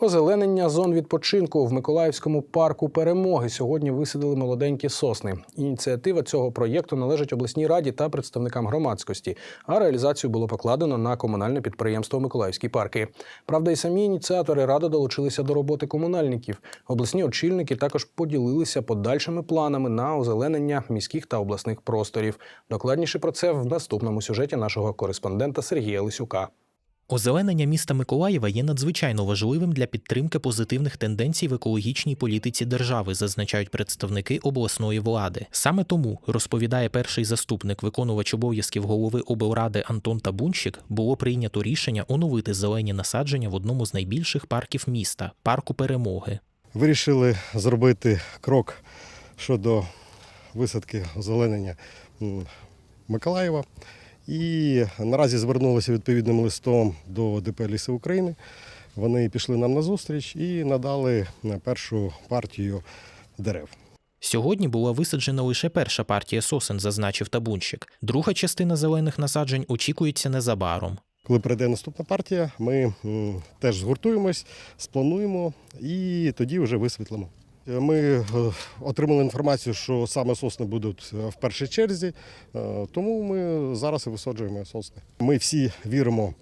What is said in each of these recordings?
Озеленення зон відпочинку в Миколаївському парку перемоги сьогодні висадили молоденькі сосни. Ініціатива цього проєкту належить обласній раді та представникам громадськості, а реалізацію було покладено на комунальне підприємство Миколаївські парки. Правда, і самі ініціатори ради долучилися до роботи комунальників. Обласні очільники також поділилися подальшими планами на озеленення міських та обласних просторів. Докладніше про це в наступному сюжеті нашого кореспондента Сергія Лисюка. Озеленення міста Миколаєва є надзвичайно важливим для підтримки позитивних тенденцій в екологічній політиці держави, зазначають представники обласної влади. Саме тому, розповідає перший заступник виконувач обов'язків голови облради Антон Табунщик, було прийнято рішення оновити зелені насадження в одному з найбільших парків міста парку перемоги. Вирішили зробити крок щодо висадки озеленення Миколаєва. І наразі звернулися відповідним листом до ДП Ліси України. Вони пішли нам на зустріч і надали першу партію дерев. Сьогодні була висаджена лише перша партія сосен, зазначив табунщик. Друга частина зелених насаджень очікується незабаром. Коли прийде наступна партія, ми теж згуртуємось, сплануємо і тоді вже висвітлимо. Ми е, отримали інформацію, що саме сосни будуть е, в першій черзі, е, тому ми зараз і висаджуємо сосни. Ми всі віримо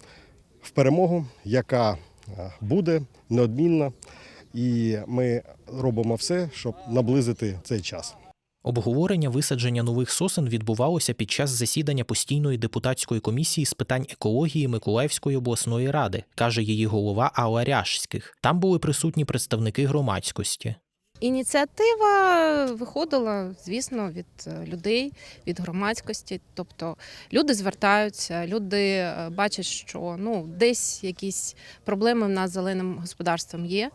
в перемогу, яка е, буде неодмінна, і ми робимо все, щоб наблизити цей час. Обговорення висадження нових сосен відбувалося під час засідання постійної депутатської комісії з питань екології Миколаївської обласної ради, каже її голова Алла Ряжських. Там були присутні представники громадськості. Ініціатива виходила, звісно, від е, людей, від громадськості. Тобто люди звертаються, люди е, бачать, що ну десь якісь проблеми в нас з зеленим господарством є.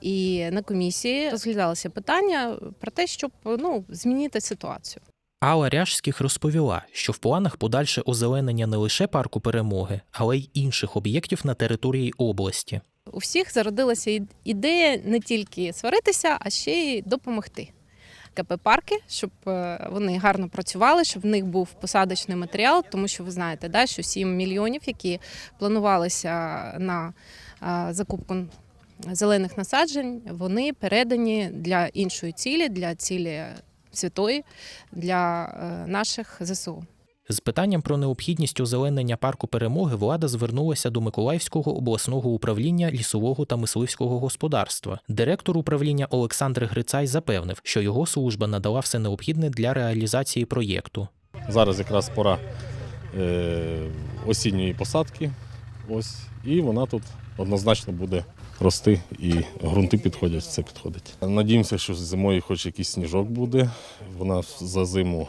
І на комісії розглядалося питання про те, щоб ну змінити ситуацію. Алла Ряжських розповіла, що в планах подальше озеленення не лише парку перемоги, але й інших об'єктів на території області. У всіх зародилася ідея не тільки сваритися, а ще й допомогти. КП парки, щоб е, вони гарно працювали, щоб в них був посадочний матеріал, тому що ви знаєте, да, що 7 мільйонів, які планувалися на е, закупку зелених насаджень, вони передані для іншої цілі, для цілі святої, для е, наших ЗСУ. З питанням про необхідність озеленення парку перемоги влада звернулася до Миколаївського обласного управління лісового та мисливського господарства. Директор управління Олександр Грицай запевнив, що його служба надала все необхідне для реалізації проєкту. Зараз якраз пора е, осінньої посадки. Ось, і вона тут однозначно буде рости, і ґрунти підходять, все підходить. Надіємося, що зимою хоч якийсь сніжок буде. Вона за зиму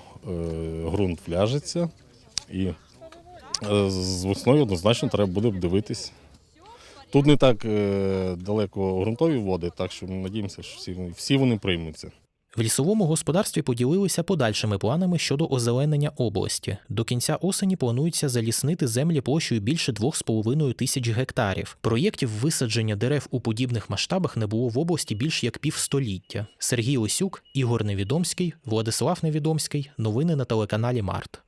ґрунт вляжеться. І е, з весною однозначно треба буде дивитись. Тут не так е, далеко ґрунтові води, так що ми надіємося, що всі вони приймуться. В лісовому господарстві поділилися подальшими планами щодо озеленення області. До кінця осені планується заліснити землі площею більше 2,5 тисяч гектарів. Проєктів висадження дерев у подібних масштабах не було в області більш як півстоліття. Сергій Осюк, Ігор Невідомський, Владислав Невідомський. Новини на телеканалі Март.